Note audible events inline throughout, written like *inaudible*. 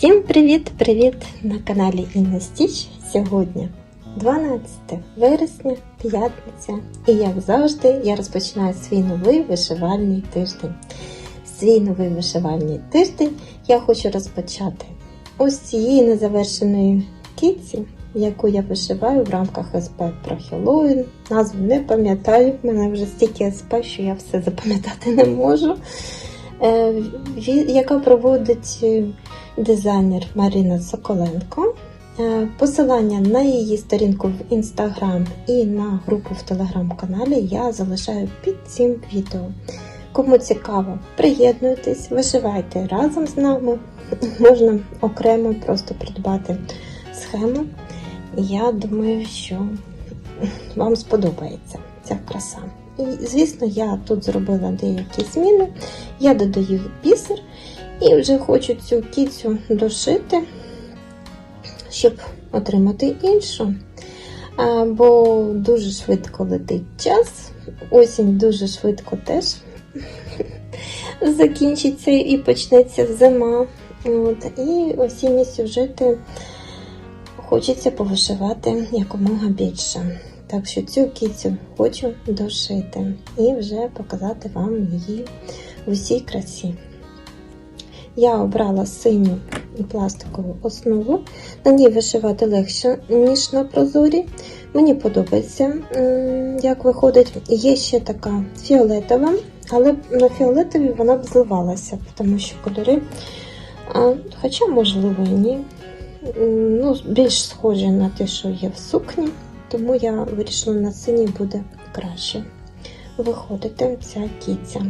Всім привіт-привіт на каналі Інна Стіч. Сьогодні 12 вересня, п'ятниця, і як завжди, я розпочинаю свій новий вишивальний тиждень. Свій новий вишивальний тиждень я хочу розпочати ось цієї незавершеної кітці, яку я вишиваю в рамках СП про Хеллоуін. Назву не пам'ятаю, в мене вже стільки СП, що я все запам'ятати не можу. Е, Яка проводить е, дизайнер Марина Соколенко. Е, Посилання на її сторінку в інстаграм і на групу в телеграм-каналі я залишаю під цим відео. Кому цікаво, приєднуйтесь, вишивайте разом з нами. *laughs* Можна окремо просто придбати схему. Я думаю, що вам сподобається ця краса. І, звісно, я тут зробила деякі зміни. Я додаю бісер і вже хочу цю кіцю дошити, щоб отримати іншу. Бо дуже швидко летить час. Осінь дуже швидко теж *laughs* закінчиться і почнеться зима. От, і осінні сюжети хочеться повишивати якомога більше. Так що цю кіцю хочу дошити і вже показати вам її в усій красі. Я обрала синю пластикову основу. На ній вишивати легше, ніж на прозорі. Мені подобається, як виходить. Є ще така фіолетова, але на фіолетовій вона б зливалася, тому що кольори, хоча, можливо, і ні. Ну, більш схожі на те, що є в сукні, тому я вирішила на синій буде краще виходити ця кіця.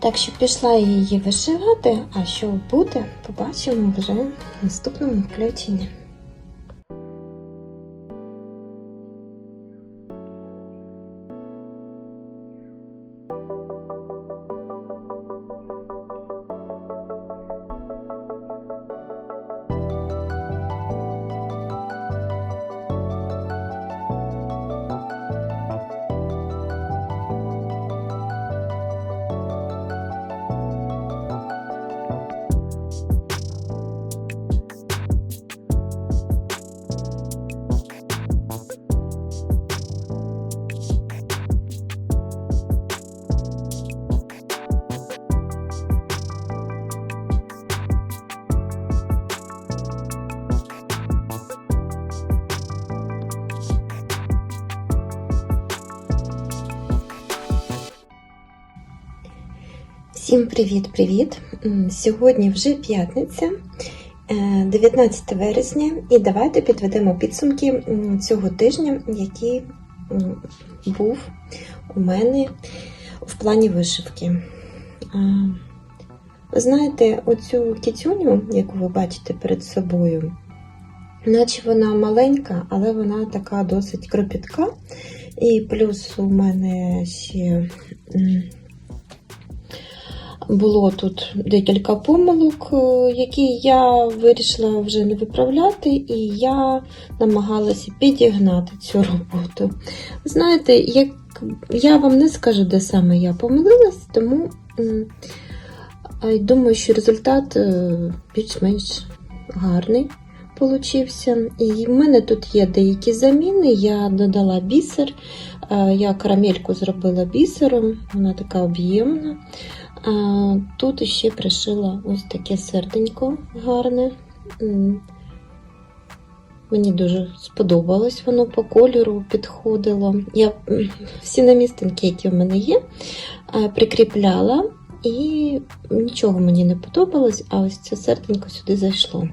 Так що пішла її вишивати, а що буде, побачимо вже в наступному включенні. Всім привіт-привіт! Сьогодні вже п'ятниця, е, 19 вересня, і давайте підведемо підсумки цього тижня, який був у мене в плані вишивки. Ви знаєте, оцю кітюню, яку ви бачите перед собою, наче вона маленька, але вона така досить кропітка. І плюс у мене ще. Було тут декілька помилок, е, які я вирішила вже не виправляти, і я намагалася підігнати цю роботу. Знаєте, як я вам не скажу, де саме я помилилась, тому думаю, що результат е, більш-менш гарний получився. І в мене тут є деякі заміни. Я додала бісер, е, я карамельку зробила бісером, вона така об'ємна. Тут ще пришила ось таке серденько гарне. Мені дуже сподобалось воно по кольору підходило. Я всі намістинки, які в мене є, прикріпляла, і нічого мені не подобалось, а ось це серденько сюди зайшло.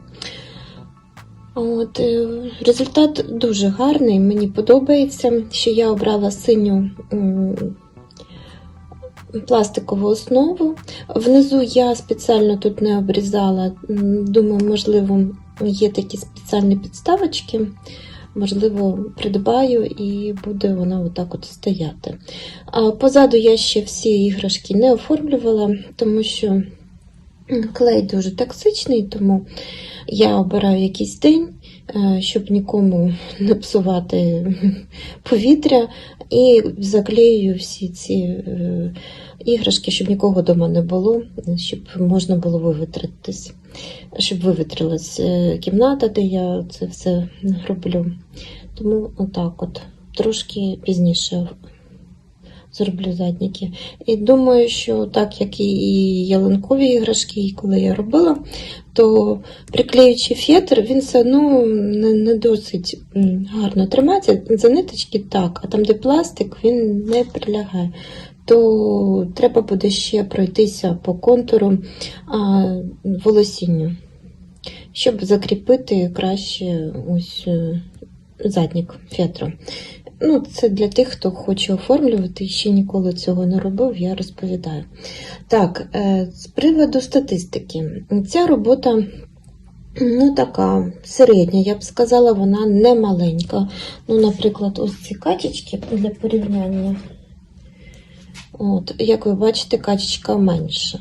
От, е, результат дуже гарний, мені подобається, що я обрала синю пластикову основу. Внизу я спеціально тут не обрізала. Думаю, можливо, є такі спеціальні підставочки. Можливо, придбаю і буде вона отак от стояти. А позаду я ще всі іграшки не оформлювала, тому що клей дуже токсичний, тому я обираю якийсь день, е, щоб нікому не псувати *laughs* повітря, і заклею всі ці е, іграшки, щоб нікого вдома не було, щоб можна було вивітритись, щоб вивітрилась е, кімната, де я це все роблю. Тому отак от, трошки пізніше зроблю задніки. І думаю, що так як і ялинкові іграшки, коли я робила, то приклеюючи фетр, він все одно не, не досить гарно тримається. За ниточки так, а там, де пластик, він не прилягає. То треба буде ще пройтися по контуру волосінню, щоб закріпити краще ось е, заднік фетру. Ну, це для тих, хто хоче оформлювати і ще ніколи цього не робив, я розповідаю. Так, е, з приводу статистики, ця робота. Ну, така середня, я б сказала, вона не маленька. Ну, наприклад, ось ці качечки для порівняння. От, як ви бачите, качечка менша.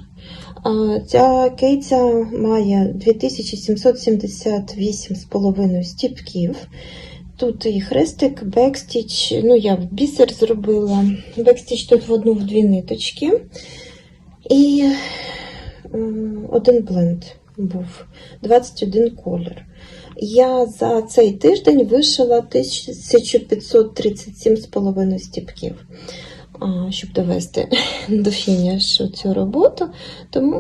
Ця кейця має 2778,5 стіпків. Тут і хрестик, бекстіч, ну я бісер зробила. Бекстіч тут в одну в дві ниточки. І один бленд був 21 колір. Я за цей тиждень вишила 1537,5 стіпків, щоб довести *laughs* до фінішу цю роботу. Тому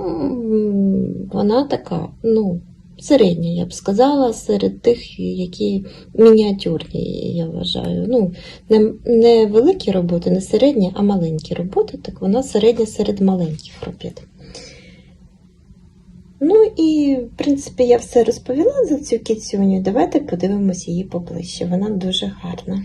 вона така, ну, середня, я б сказала, серед тих, які мініатюрні, я вважаю. Ну, не, не великі роботи, не середні, а маленькі роботи, так вона середня серед маленьких робіт. Ну і, в принципі, я все розповіла за цю кіцюню. Давайте подивимось її поближче. Вона дуже гарна.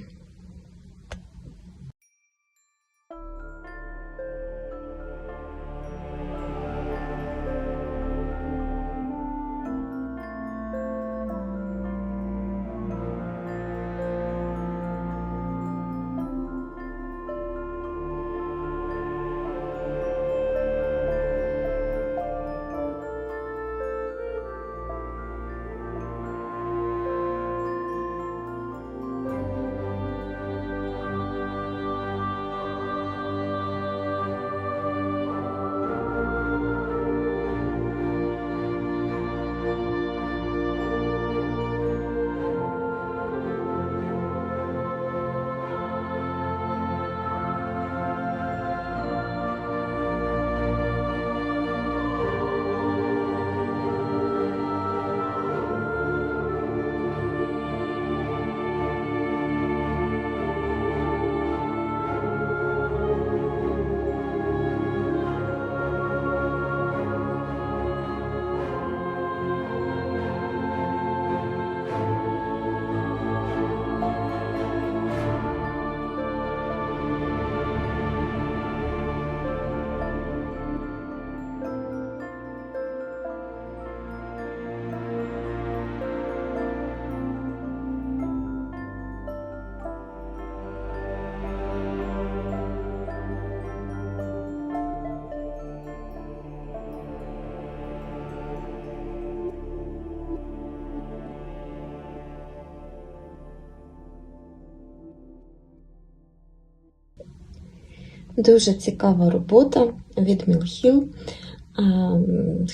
Дуже цікава робота від Мілхіл.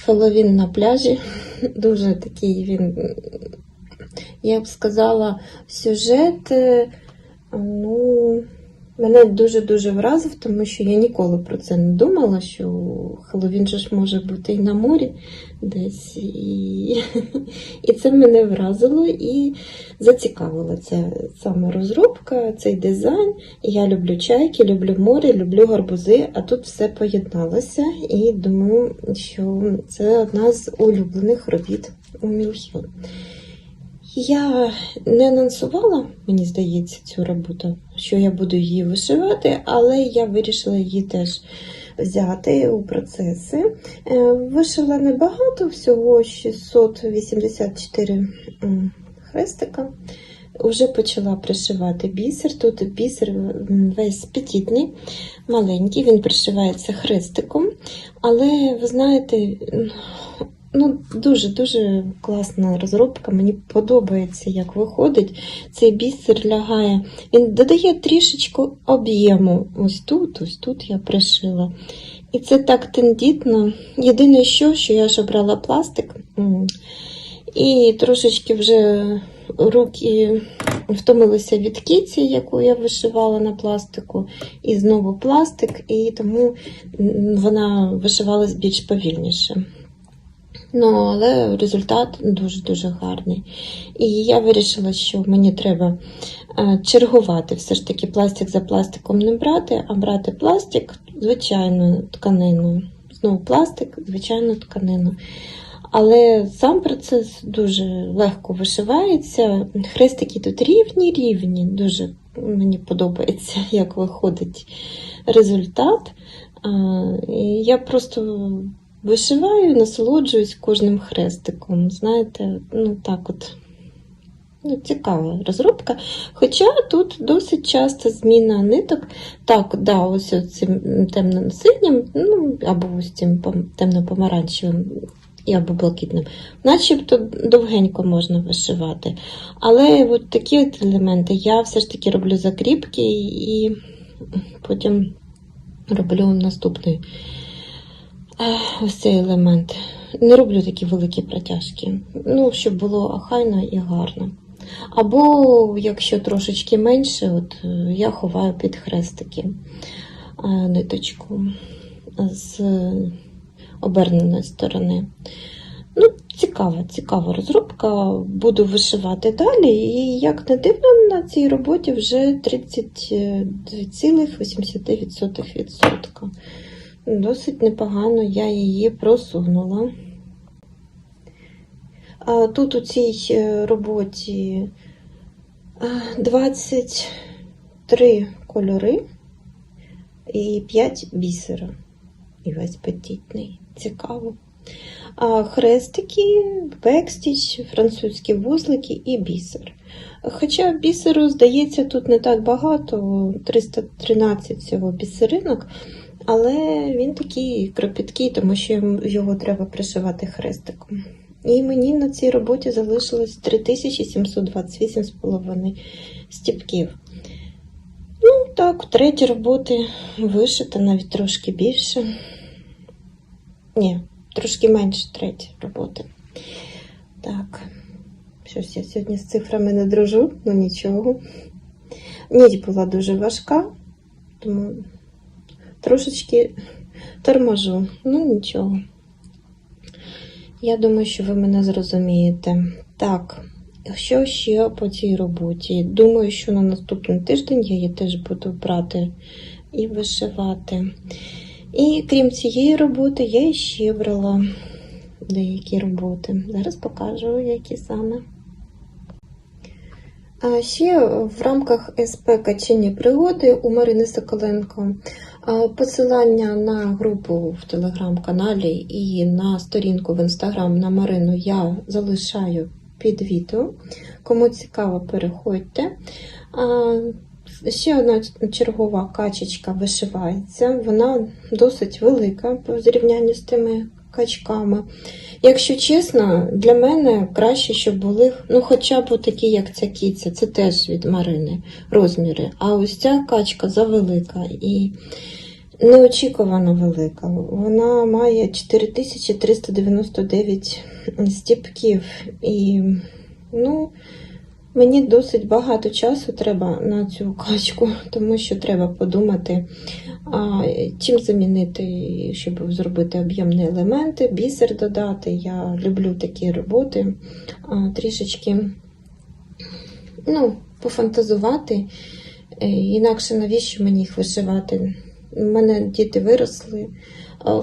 Хеллоуін на пляжі. *laughs* Дуже такий він, я б сказала, сюжет. е, Ну, мене дуже-дуже вразив, тому що я ніколи про це не думала, що Хеллоуін же ж може бути і на морі десь. І, і це мене вразило і зацікавила ця саме розробка, цей дизайн. Я люблю чайки, люблю море, люблю гарбузи, а тут все поєдналося і думаю, що це одна з улюблених робіт у Мілхіл. Я не анонсувала, мені здається, цю роботу, що я буду її вишивати, але я вирішила її теж взяти у процеси. Е, Вишила небагато, всього 684 хрестика. Вже почала пришивати бісер. Тут бісер весь петітний, маленький, він пришивається хрестиком. Але ви знаєте, Ну, дуже-дуже класна розробка. Мені подобається, як виходить. Цей бісер лягає. Він додає трішечку об'єму. Ось тут, ось тут я пришила. І це так тендітно. Єдине, що, що я ж обрала пластик. І трошечки вже руки втомилися від кіці, яку я вишивала на пластику, і знову пластик, і тому вона вишивалась більш повільніше. Ну, але результат дуже-дуже гарний. І я вирішила, що мені треба е, чергувати, все ж таки пластик за пластиком не брати, а брати пластик, звичайну тканину. Знову пластик, звичайну тканину. Але сам процес дуже легко вишивається. Хрестики тут рівні-рівні. Дуже мені подобається, як виходить результат. Я просто вишиваю, насолоджуюсь кожним хрестиком. Знаєте, ну так от. Ну, цікава розробка. Хоча тут досить часто зміна ниток. Так, да, ось цим темно-синім, ну, або ось цим темно-помаранчевим і або блакитним. Начебто довгенько можна вишивати. Але от такі от елементи я все ж таки роблю закріпки і потім роблю наступний ось цей елемент. Не роблю такі великі протяжки. Ну, щоб було охайно і гарно. Або, якщо трошечки менше, от е, я ховаю під хрестики е, ниточку з оберненої сторони. Ну, цікава, цікава розробка. Буду вишивати далі. І як не дивно, на цій роботі вже 32,8%. Досить непогано я її просунула. Тут у цій е, роботі е, 23 кольори і 5 бісера. І весь петітний. Цікаво. Хрестики, бекстіч, французькі вузлики і бісер. Хоча бісеру, здається, тут не так багато, 313 всього бісеринок, але він такий кропіткий, тому що його треба пришивати хрестиком. І мені на цій роботі залишилось 3728,5 стіпків. Ну, так, третя роботи вишита, навіть трошки більше. Ні, трошки менше третя роботи. Так, щось я сьогодні з цифрами не дружу, ну нічого. Ніч була дуже важка, тому трошечки торможу, ну нічого. Я думаю, що ви мене зрозумієте. Так, що ще по цій роботі? Думаю, що на наступний тиждень я її теж буду брати і вишивати. І крім цієї роботи, я ще брала деякі роботи. Зараз покажу, які саме. А ще в рамках СП Качені пригоди у Марини Соколенко посилання на групу в телеграм-каналі і на сторінку в інстаграм на Марину я залишаю під відео. Кому цікаво, переходьте. Ще одна чергова качечка вишивається. Вона досить велика по зрівнянні з тими качками. Якщо чесно, для мене краще, щоб були ну, хоча б такі, як ця кіця, це теж від Марини розміри. А ось ця качка завелика і неочікувано велика. Вона має 4399 стіпків. І, ну, Мені досить багато часу треба на цю качку, тому що треба подумати, а, чим замінити, щоб зробити об'ємні елементи, бісер додати. Я люблю такі роботи, а, трішечки ну, пофантазувати. Е, Інакше навіщо мені їх вишивати? У мене діти виросли,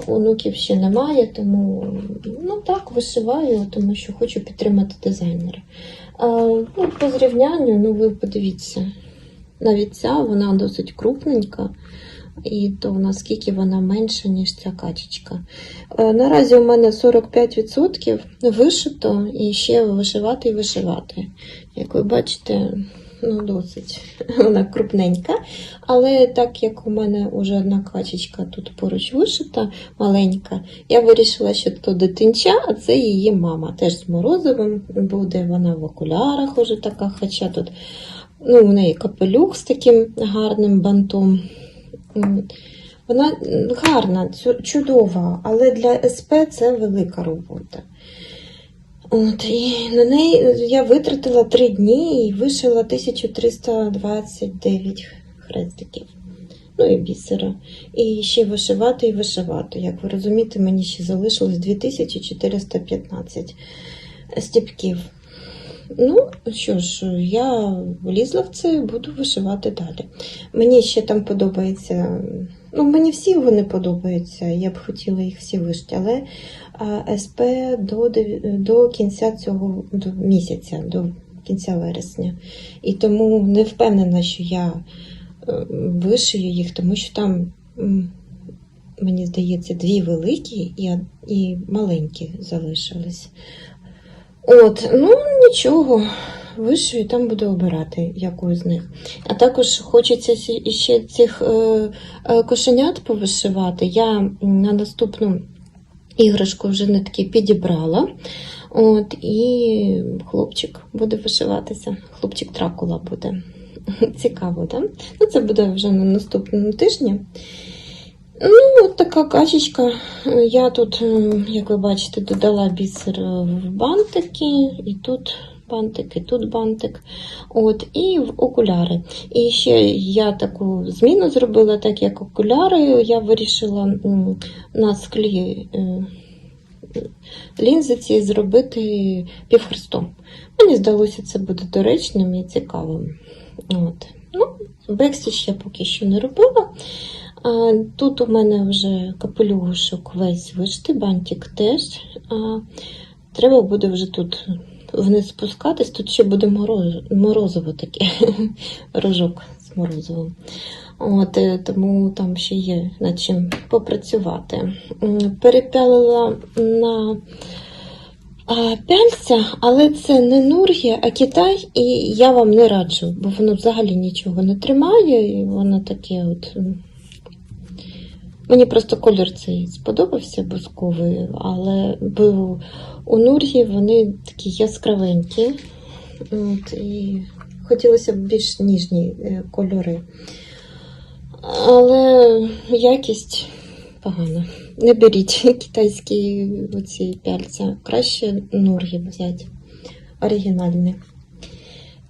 онуків ще немає, тому ну так, вишиваю, тому що хочу підтримати дизайнера. Ну, по зрівнянню, ну ви подивіться, навіть ця вона досить крупненька, і то наскільки вона менша, ніж ця качечка. Е, Наразі у мене 45% вишито і ще вишивати і вишивати. Як ви бачите, ну, досить *laughs* вона крупненька. Але так як у мене вже одна качечка тут поруч вишита, маленька, я вирішила, що то дитинча, а це її мама. Теж з морозивим буде, вона в окулярах уже така, хоча тут ну, у неї капелюх з таким гарним бантом. Вона гарна, чудова, але для СП це велика робота. От, і на неї я витратила 3 дні і вишила 1329 хрестиків. Ну і бісера. І ще вишивати і вишивати. Як ви розумієте, мені ще залишилось 2415 стіпків. Ну, що ж, я влізла в це, буду вишивати далі. Мені ще там подобається. Ну, мені всі вони подобаються, я б хотіла їх всі вишити, але СП до, до кінця цього до місяця, до кінця вересня. І тому не впевнена, що я е, вишию їх, тому що там, мені здається, дві великі і, і маленькі залишились. От, ну нічого, вишию, там буду обирати яку з них. А також хочеться ще цих е, е, кошенят повишивати. Я на наступну іграшку вже не нитки підібрала. От, і хлопчик буде вишиватися. Хлопчик Дракула буде. *laughs* Цікаво, так? Ну, це буде вже на наступному тижні. Ну, от така качечка. Я тут, е, як ви бачите, додала бісер в бантики, і тут бантик, і тут бантик. От, і в окуляри. І ще я таку зміну зробила, так як окуляри, я вирішила на склі е, лінзи ці зробити півхрестом. Мені здалося, це буде доречним і цікавим. От. Ну, бекстіч я поки що не робила. А, Тут у мене вже капелюшок весь вишитий, бантик теж. А, Треба буде вже тут вниз спускатись, тут ще буде мороз, морозиво таке, *laughs* рожок з морозивом. От, е, тому там ще є над чим попрацювати. Перепялила на пяльця, але це не Нургія, а Китай, і я вам не раджу, бо воно взагалі нічого не тримає, і воно таке от. Мені просто колір цей сподобався бусковий, але бо у Нургі вони такі яскравенькі. От, і хотілося б більш ніжні е, кольори. Але якість погана. Не беріть *laughs* китайські оці пяльця. Краще Нургі взяти. Оригінальні.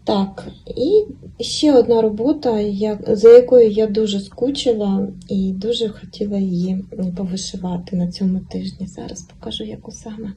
Так, і ще одна робота, як- за якою я дуже скучила і дуже хотіла її повишивати на цьому тижні. Зараз покажу, яку саме.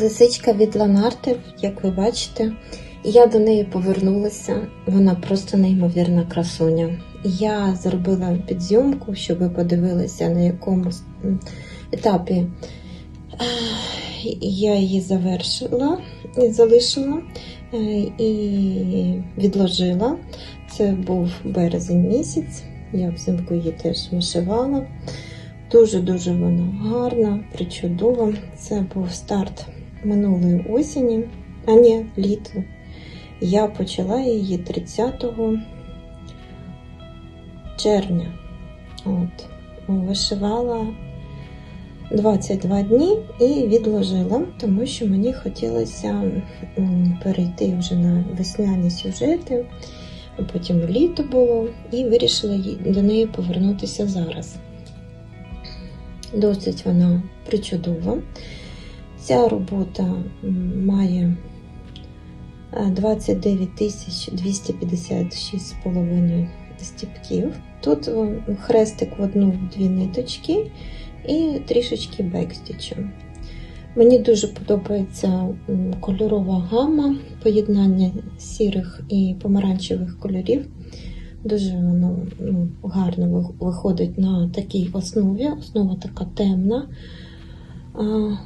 Лисичка від Ланарти, як ви бачите, я до неї повернулася. Вона просто неймовірна красуня. Я зробила підзйомку, щоб ви подивилися, на якому етапі я її завершила і залишила е, і відложила. Це був березень місяць. Я взимку її теж вишивала. Дуже-дуже вона гарна, причудова. Це був старт минулої осені, а ні, літо. Я почала її 30 червня. От, вишивала 22 дні і відложила, тому що мені хотілося перейти вже на весняні сюжети, а потім літо було, і вирішила до неї повернутися зараз. Досить вона причудова. Ця робота має е, 29 256,5 стіпків. Тут е, хрестик в одну-дві ниточки і трішечки бекстічу. Мені дуже подобається кольорова гама, поєднання сірих і помаранчевих кольорів. Дуже воно ну, гарно виходить на такій основі. Основа така темна.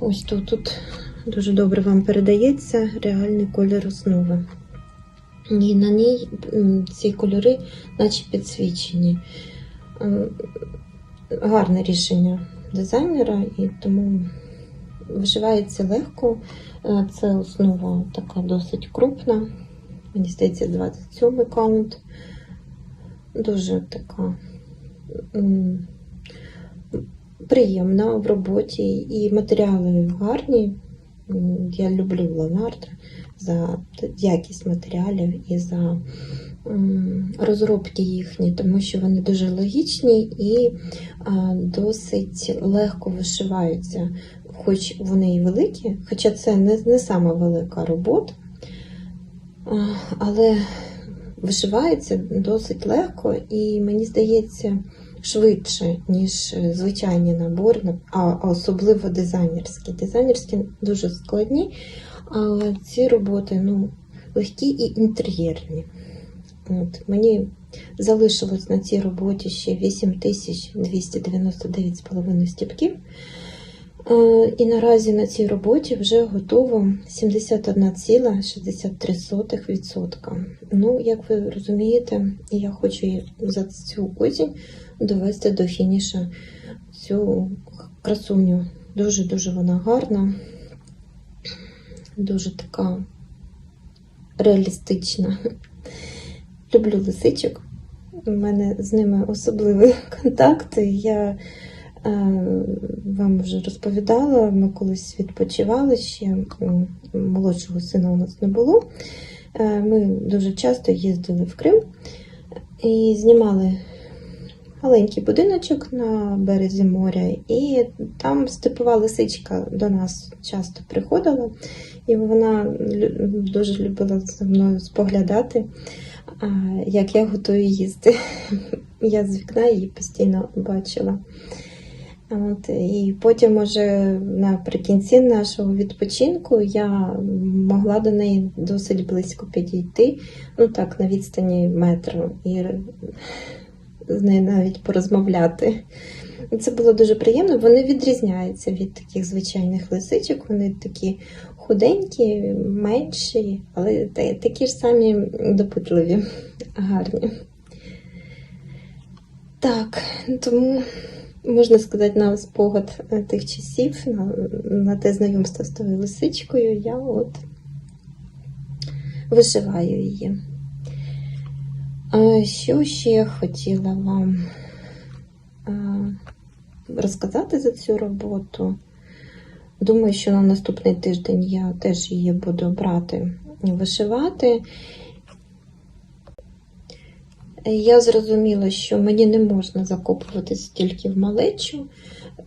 Ось тут, тут дуже добре вам передається реальний колір основи. І на ній ці кольори, наче підсвічені. Гарне рішення дизайнера, і тому вишивається легко. Е, Це основа така досить крупна. Мені здається, 27 каунт. Дуже така приємна в роботі, і матеріали гарні. Я люблю Леонардо за якість матеріалів і за розробки їхні, тому що вони дуже логічні і досить легко вишиваються. Хоч вони і великі, хоча це не, не сама велика робота, але вишивається досить легко і мені здається швидше, ніж звичайні набори, а особливо дизайнерські. Дизайнерські дуже складні, а ці роботи ну, легкі і інтер'єрні. От, мені залишилось на цій роботі ще 8299,5 стіпків. Е, І наразі на цій роботі вже готово 71,63%. Ну, як ви розумієте, я хочу за цю осінь довести до фініша цю красуню. Дуже-дуже вона гарна, дуже така реалістична. Люблю лисичок. У мене з ними особливий *laughs* контакт. Я е, вам вже розповідала, ми колись відпочивали ще молодшого сина у нас не було. Е, Ми дуже часто їздили в Крим і знімали маленький будиночок на березі моря, і там степова лисичка до нас часто приходила, і вона дуже любила за мною споглядати, як я готую їсти. *laughs* Я з вікна її постійно бачила. От, і потім, уже наприкінці нашого відпочинку, я могла до неї досить близько підійти, ну так, на відстані метру, і з нею навіть порозмовляти. Це було дуже приємно. Вони відрізняються від таких звичайних лисичок. Вони такі худенькі, менші, але такі ж самі допитливі, гарні. Так, тому можна сказати, на спогад е, тих часів, на, на те знайомство з тою лисичкою, я от вишиваю її. Що ще я хотіла вам розказати за цю роботу? Думаю, що на наступний тиждень я теж її буду брати і вишивати. Я зрозуміла, що мені не можна закопуватися тільки в малечу.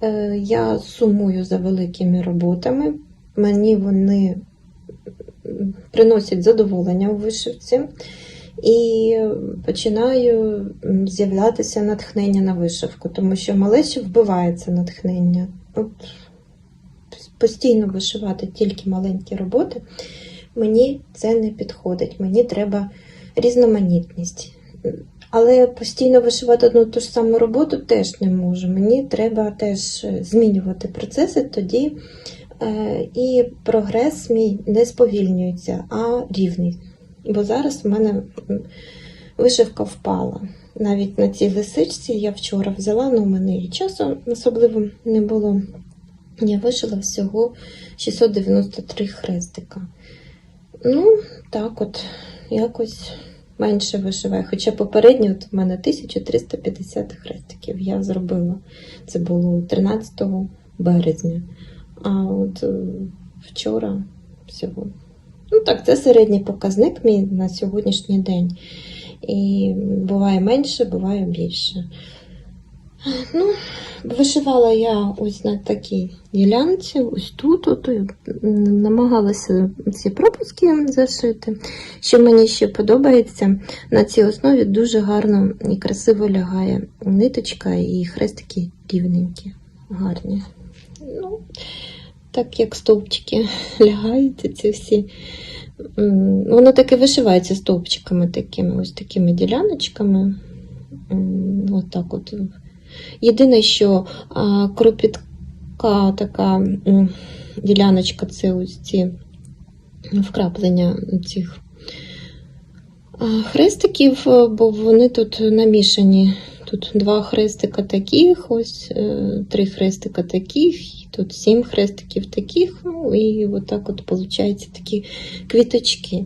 Е, Я сумую за великими роботами. Мені вони приносять задоволення у вишивці. І починаю з'являтися натхнення на вишивку, тому що малечі вбивається натхнення. От постійно вишивати тільки маленькі роботи, мені це не підходить. Мені треба різноманітність. Але постійно вишивати одну ту ж саму роботу теж не можу. Мені треба теж змінювати процеси тоді, е, і прогрес мій не сповільнюється, а рівний. Бо зараз в мене вишивка впала. Навіть на цій лисичці я вчора взяла, але у мене і часу особливо не було. Я вишила всього 693 хрестика. Ну, так от, якось менше вишиваю. Хоча попередньо от в мене 1350 хрестиків я зробила. Це було 13 березня. А от е, вчора всього. Ну так, це середній показник мій на сьогоднішній день. І буває менше, буває більше. Ну, вишивала я ось на такій ділянці, ось тут, от, намагалася ці пропуски зашити. Що мені ще подобається, на цій основі дуже гарно і красиво лягає ниточка і хрестики рівненькі, гарні. Ну, так як стовпчики *laughs* лягають, ці всі. Воно таки вишивається стовпчиками такими, ось такими діляночками. М, Отак от. Єдине, що кропітка така діляночка це ось ці вкраплення цих хрестиків, бо вони тут намішані. Тут два хрестика таких, ось е, три хрестика таких, і тут сім хрестиків таких, ну і отак от виходить такі квіточки.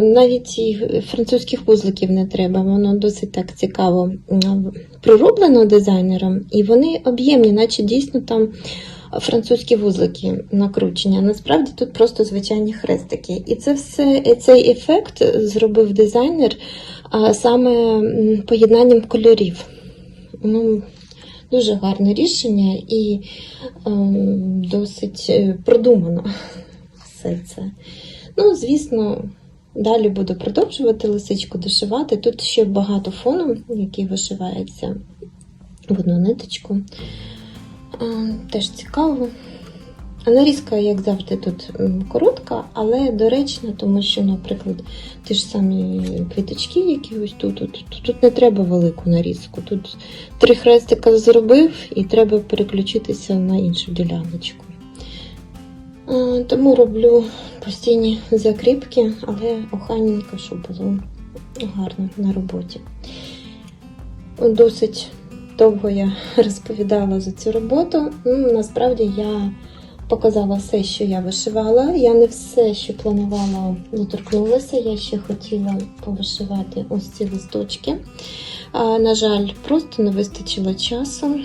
Навіть і французьких вузликів не треба, воно досить так цікаво пророблено дизайнером, і вони об'ємні, наче дійсно там французькі вузлики накручені. А насправді тут просто звичайні хрестики. І це все, цей ефект зробив дизайнер саме поєднанням кольорів. Ну, Дуже гарне рішення і ем, досить е, продумано *laughs* все це. Ну, звісно, далі буду продовжувати лисичку дошивати. Тут ще багато фону, який вишивається в одну ниточку. А, Теж цікаво. Нарізка, як завжди, тут коротка, але доречна, тому що, наприклад, ті ж самі квіточки, які ось тут, тут, тут, не треба велику нарізку. Тут три хрестика зробив і треба переключитися на іншу діляночку. Тому роблю постійні закріпки, але охайненько, щоб було гарно на роботі. Досить довго я *laughs* розповідала за цю роботу. Ну, насправді я показала все, що я вишивала. Я не все, що планувала, доторкнулася. Я ще хотіла повишивати ось ці листочки. А, на жаль, просто не вистачило часу.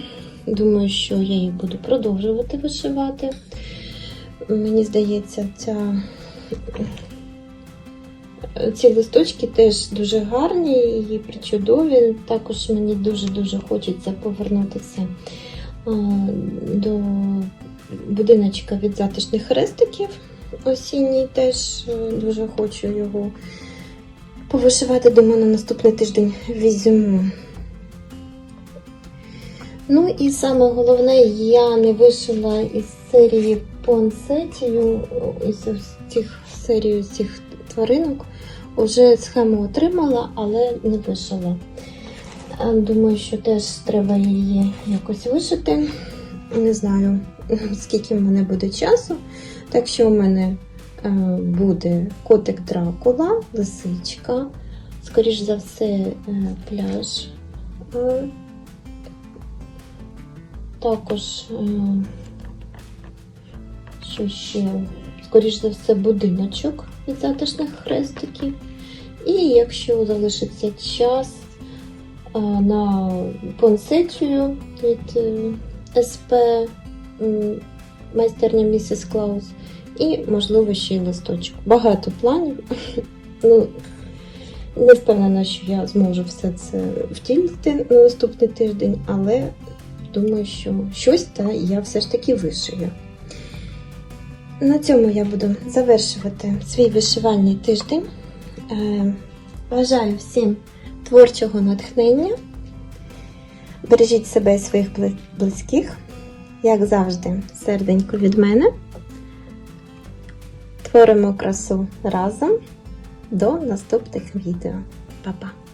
Думаю, що я їх буду продовжувати вишивати. Мені здається, ця ці листочки теж дуже гарні і причудові. Також мені дуже-дуже хочеться повернутися до будиночка від затишних хрестиків. Осінній теж е, дуже хочу його повишивати. Думаю, на наступний тиждень візьму. Ну і саме головне, я не вишила із серії Понсетію, із цих серію цих тваринок. Уже схему отримала, але не вишила. Думаю, що теж треба її якось вишити. Не знаю, *laughs* скільки в мене буде часу. Так що у мене е, буде котик Дракула, лисичка, скоріш за все, е, пляж. Е, Також, що ще, скоріш за все, будиночок від затишних хрестиків. І якщо залишиться час е, на понсецію від е, СП майстерня Місіс Клаус, і, можливо, ще й листочок. Багато планів. *laughs* Ну, не впевнена, що я зможу все це втілити на наступний тиждень, але думаю, що щось та я все ж таки вишию. На цьому я буду завершувати свій вишивальний тиждень. Е, Бажаю всім творчого натхнення. Бережіть себе і своїх близьких, як завжди, серденько від мене. Творимо красу разом. До наступних відео. Па-па!